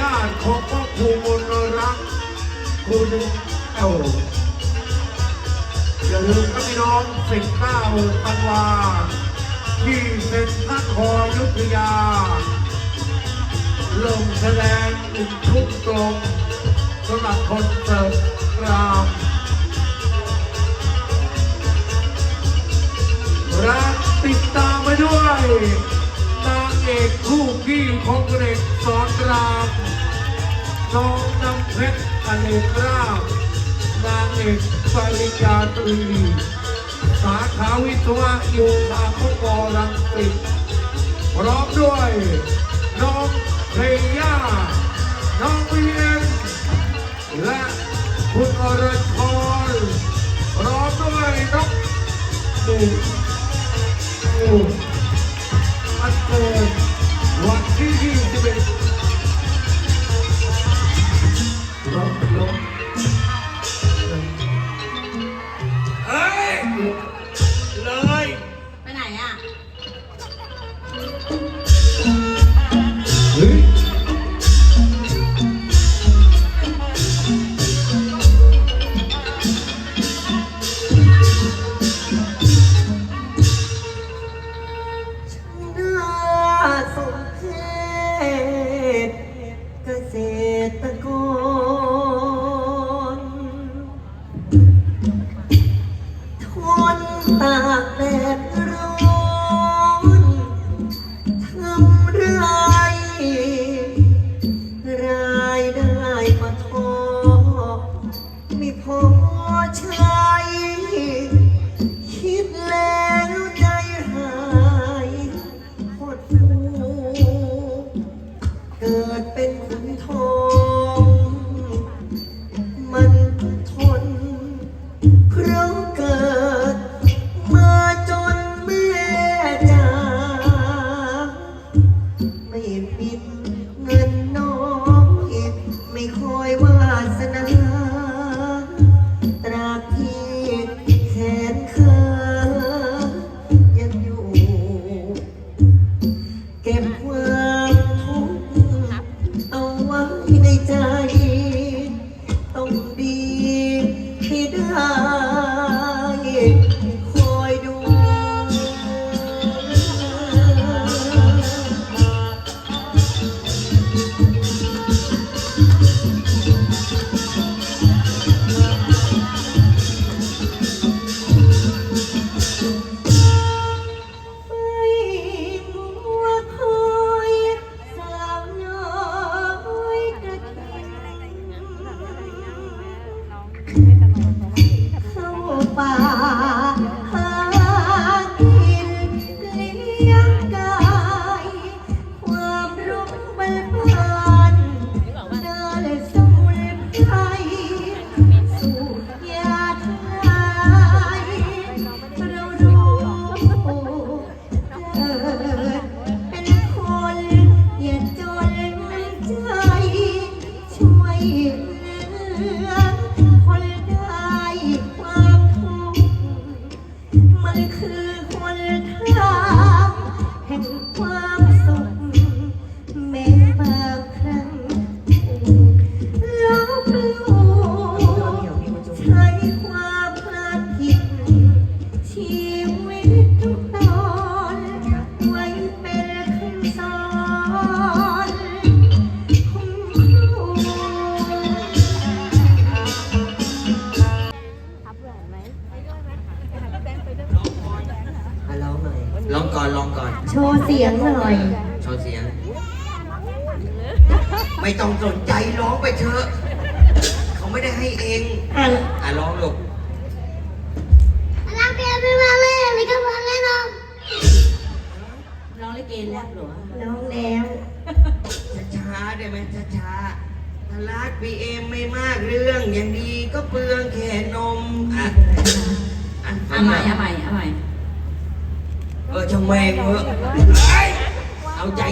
ญาติของพ่อครูมนรักคุณเอ้าอย่าลืมครับพี่น้อง19ธันวาที่เซ็นทรัลคอยุทธยา ลงแสดงอุ่นทุกตรงสำหรับคอนเสิร์ตกรามรักติดตามไปด้วยนางเอกคู่ขี้ของเด็กสอ นรามน้องน้ำเพชรอเนกราบนางเอกปริญญาตรีสาขาวิศวะอยู่ภาคกรังสิตพร้อมด้วยน้องเพลย่าน้องวีเอ็มและคุณอรชรพร้อมด้วยน้องดูดู นตากแดดิด เงินน้องเอ็ดไม่ค่อยว่า ลองก่อนลองก่อน โชว์เสียงหน่อย โชว์เสียง ไม่ต้องสนใจร้องไปเถอะ เขาไม่ได้ให้เอง อะอะร้องลูก รักเพียไม่มาเลยนี่ก็มาเลยน้องร้องลิเกแรปเหรอน้องแล้ว ช้าๆได้ไหมช้าๆถ้ารักบีเอ็มไม่มากเรื่องอย่างดีก็เปลืองแค่นม อะ อะเอาใหม่เอาใหม่เอาใหม่ เออช่างแมงเถอะเอาใจ